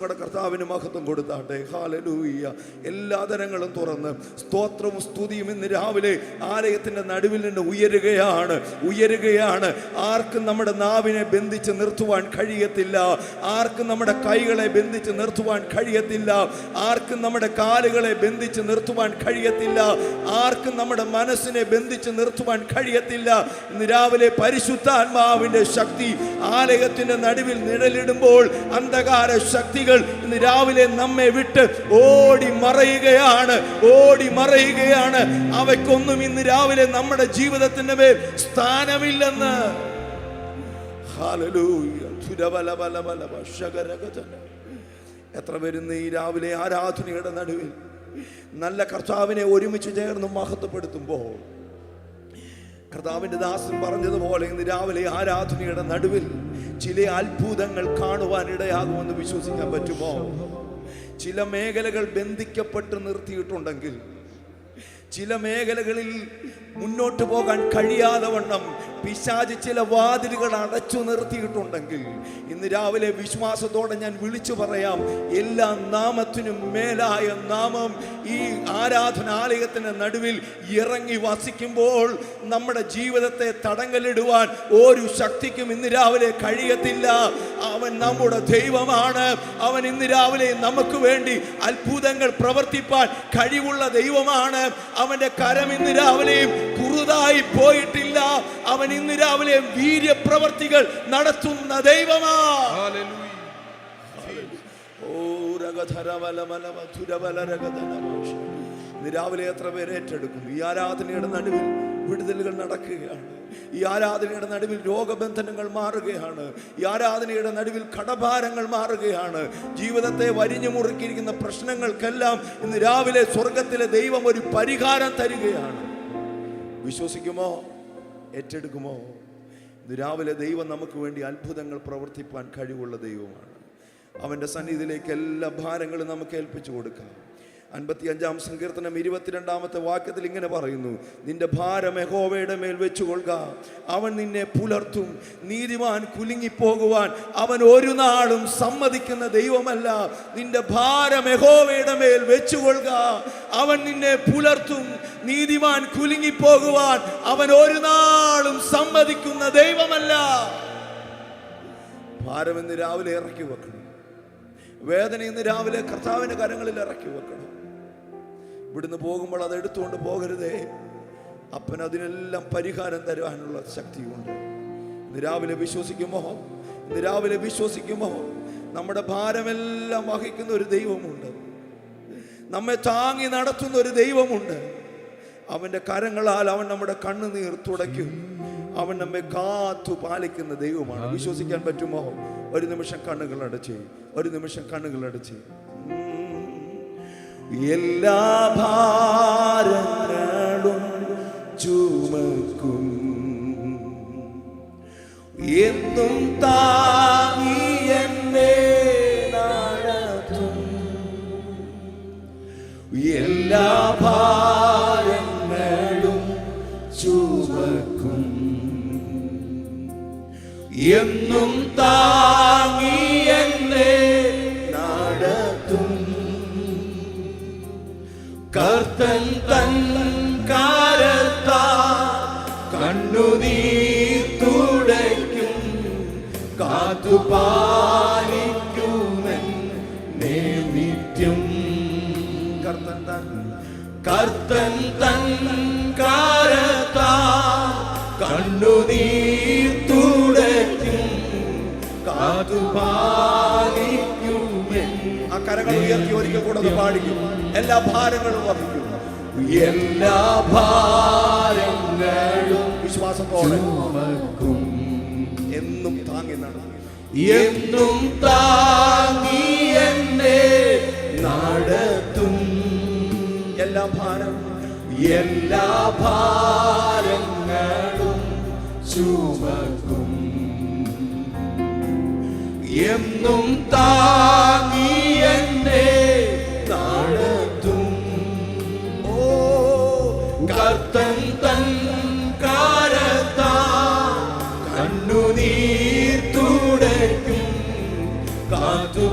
നമ്മുടെ കർത്താവിന് മഹത്വം കൊടുത്താട്ടെ. ഹാലലൂയ്യ എല്ലാ തരങ്ങളും തുറന്ന് സ്തോത്രവും സ്തുതിയും ഇന്ന് രാവിലെ ആലയത്തിന്റെ നടുവിൽ നിന്ന് ഉയരുകയാണ്. ഉയരുകയാണ്. ആർക്കും നമ്മുടെ നാവിനെ ബന്ധിച്ച് നിർത്തുവാൻ കഴിയത്തില്ല. ആർക്കും നമ്മുടെ കൈകളെ ബന്ധിച്ച് നിർത്തുവാൻ കഴിയത്തില്ല. ആർക്കും നമ്മുടെ കാലുകളെ ബന്ധിച്ച് നിർത്തുവാൻ കഴിയത്തില്ല. ആർക്കും നമ്മുടെ മനസ്സിനെ ബന്ധിച്ച് നിർത്തുവാൻ കഴിയത്തില്ല. ഇന്ന് രാവിലെ പരിശുദ്ധാത്മാവിന്റെ ശക്തി ആലയത്തിന്റെ നടുവിൽ നിഴലിടുമ്പോൾ അന്ധകാര ശക്തികൾ ഇന്ന് രാവിലെ നമ്മെ വിട്ട് ഓടി മറയുകയാണ് ഓടി മറയുകയാണ്. അവയ്ക്കൊന്നും ഇന്ന് രാവിലെ നമ്മുടെ ജീവിതത്തിന്റെ മേൽ സ്ഥാനമില്ലെന്ന്. എത്ര വരുന്ന ഈ രാവിലെ ആരാധനയുടെ നടുവിൽ നല്ല കർത്താവിനെ ഒരുമിച്ച് ചേർന്ന് മഹത്വപ്പെടുത്തുമ്പോൾ കർത്താവിന്റെ ദാസൻ പറഞ്ഞതുപോലെ ഇന്ന് രാവിലെ ആരാധനയുടെ നടുവിൽ ചില അത്ഭുതങ്ങൾ കാണുവാൻ ഇടയാകുമെന്ന് വിശ്വസിക്കാൻ പറ്റുമോ? ചില മേഖലകൾ ബന്ധിക്കപ്പെട്ട് നിർത്തിയിട്ടുണ്ടെങ്കിൽ ചില മേഖലകളിൽ മുന്നോട്ട് പോകാൻ കഴിയാതെ വണ്ണം പിശാജ് ചില വാതിലുകൾ അടച്ചു നിർത്തിയിട്ടുണ്ടെങ്കിൽ ഇന്ന് രാവിലെ വിശ്വാസത്തോടെ ഞാൻ വിളിച്ചു പറയാം എല്ലാ നാമത്തിനും മേലായ നാമം ഈ ആരാധനാലയത്തിന് നടുവിൽ ഇറങ്ങി വസിക്കുമ്പോൾ നമ്മുടെ ജീവിതത്തെ തടങ്കലിടുവാൻ ഒരു ശക്തിക്കും ഇന്ന് രാവിലെ കഴിയത്തില്ല. അവൻ നമ്മുടെ ദൈവമാണ്. അവൻ ഇന്ന് രാവിലെ നമുക്ക് വേണ്ടി അത്ഭുതങ്ങൾ പ്രവർത്തിപ്പാൻ കഴിവുള്ള ദൈവമാണ്. അവന്റെ കരം ഇന്ന് രാവിലെയും കുറുതായി പോയിട്ടില്ല. അവൻ ഇന്ന് രാവിലെയും വീര്യപ്രവർത്തികൾ നടത്തുന്ന ദൈവമാ. രാവിലെ എത്ര പേര് ഏറ്റെടുക്കും? ഈ ആരാധനയുടെ നടുവിൽ വിടുതലുകൾ നടക്കുകയാണ്. ഈ ആരാധനയുടെ നടുവിൽ രോഗബന്ധനങ്ങൾ മാറുകയാണ്. ഈ ആരാധനയുടെ നടുവിൽ കടഭാരങ്ങൾ മാറുകയാണ്. ജീവിതത്തെ വരിഞ്ഞു മുറുക്കിയിരിക്കുന്ന പ്രശ്നങ്ങൾക്കെല്ലാം ഇന്ന് രാവിലെ സ്വർഗത്തിലെ ദൈവം ഒരു പരിഹാരം തരികയാണ്. വിശ്വസിക്കുമോ? ഏറ്റെടുക്കുമോ? ഇന്ന് രാവിലെ ദൈവം നമുക്ക് വേണ്ടി അത്ഭുതങ്ങൾ പ്രവർത്തിപ്പാൻ കഴിവുള്ള ദൈവമാണ്. അവന്റെ സന്നിധിയിലേക്ക് എല്ലാ ഭാരങ്ങളും നമുക്ക് ഏൽപ്പിച്ചു കൊടുക്കാം. അൻപത്തി അഞ്ചാം സങ്കീർത്തനം ഇരുപത്തിരണ്ടാമത്തെ വാക്യത്തിൽ ഇങ്ങനെ പറയുന്നു നിന്റെ ഭാരം യഹോവയുടെ മേൽ വെച്ചുകൊള്ളുക. അവൻ നിന്നെ പുലർത്തും. നീതിമാൻ കുലുങ്ങിപ്പോകുവാൻ അവൻ ഒരു നാളും സമ്മതിക്കുന്ന ദൈവമല്ല. നിന്റെ ഭാരം യഹോവയുടെ മേൽ വെച്ചുകൊള്ളുക. അവൻ നിന്നെ പുലർത്തും. നീതിമാൻ കുലുങ്ങിപ്പോകുവാൻ അവൻ ഒരു നാളും സമ്മതിക്കുന്ന ദൈവമല്ല. ഭാരം ഇന്ന് രാവിലെ ഇറക്കി വെക്കണം. വേദന ഇന്ന് രാവിലെ കർത്താവിന്റെ കരങ്ങളിൽ ഇറക്കി വെക്കണം. ഇവിടുന്ന് പോകുമ്പോൾ അത് എടുത്തുകൊണ്ട് പോകരുതേ. അപ്പൻ അതിനെല്ലാം പരിഹാരം തരുവാനുള്ള ശക്തിയുണ്ട്. ഇന്ന് രാവിലെ വിശ്വസിക്കുമോ? ഇന്ന് രാവിലെ വിശ്വസിക്കുമോ? നമ്മുടെ ഭാരമെല്ലാം വഹിക്കുന്ന ഒരു ദൈവമുണ്ട്. നമ്മെ താങ്ങി നടത്തുന്ന ഒരു ദൈവമുണ്ട്. അവന്റെ കരങ്ങളാൽ അവൻ നമ്മുടെ കണ്ണുനീർ തുടയ്ക്കും. അവൻ നമ്മെ കാത്തു പാലിക്കുന്ന ദൈവമാണ്. വിശ്വസിക്കാൻ പറ്റുമോ? ഒരു നിമിഷം കണ്ണുകൾ അടച്ച്. ഒരു നിമിഷം കണ്ണുകൾ അടച്ച്. എല്ലാ ഭാരങ്ങളും ചുമക്കും. എന്നും താങ്ങി എന്നെ നടത്തും. എല്ലാ ഭാരങ്ങളും ചുമക്കും. എന്നും താങ്ങി കർത്തൻ തൻ കാരത്താ കണ്ണുനീർ തുടയ്ക്കും കാത്തുപാലിക്കുമെൻ നിത്യം കർത്തൻ തൻ കർത്തൻ തൻ കാരത്താ കണ്ണുനീർ തുടയ്ക്കും കാത്തുപാലിക്കുമെൻ ആ കരങ്ങൾ ഉയർത്തി ഒരിക്കൽ കൂടെ പാടിക്കും. എല്ലാ ഭാരങ്ങളും വഹിക്കും എല്ലാ ഭാരങ്ങളും വിശ്വാസത്തോടെ എന്നും താങ്ങി നടക്കും എന്നും താങ്ങി എന്നെ നടത്തും. എല്ലാ ഭാരം എല്ലാ ഭാരങ്ങളും ചുമക്കും. എന്നും താങ്ങി എന്നെ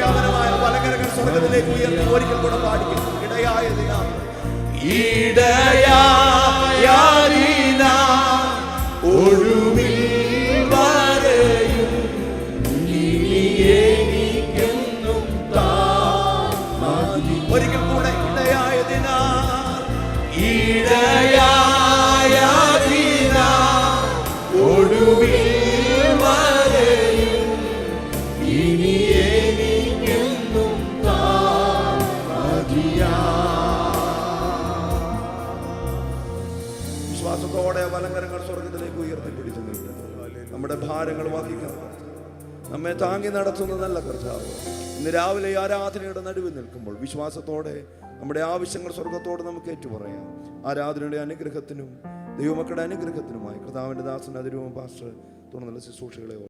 പ്രഖ്യാപനമായ പലകരകൾ സ്വർഗത്തിലേക്ക് ഉയർത്തി ഒരിക്കൽ കൂടെ പാടിക്കും ഇടയായ. ഒരിക്കൽ കൂടെ ഇടയായതിനാ ഇടയായതിനാ ഭാരങ്ങൾ വഹിക്കുന്നു. നമ്മെ താങ്ങി നടത്തുന്നതല്ല കർത്താവ്. ഇന്ന് രാവിലെ ആരാധനയുടെ നടുവിൽ നിൽക്കുമ്പോൾ വിശ്വാസത്തോടെ നമ്മുടെ ആവശ്യങ്ങൾ സ്വർഗത്തോട് നമുക്ക് ഏറ്റുപറയാം. ആരാധനയുടെ അനുഗ്രഹത്തിനും ദൈവമക്കളുടെ അനുഗ്രഹത്തിനുമായി കർത്താവിന്റെ ദാസൻ അതിരൂപം പാസ്റ്റർ തുടർന്നുള്ള ശുശ്രൂഷകളെ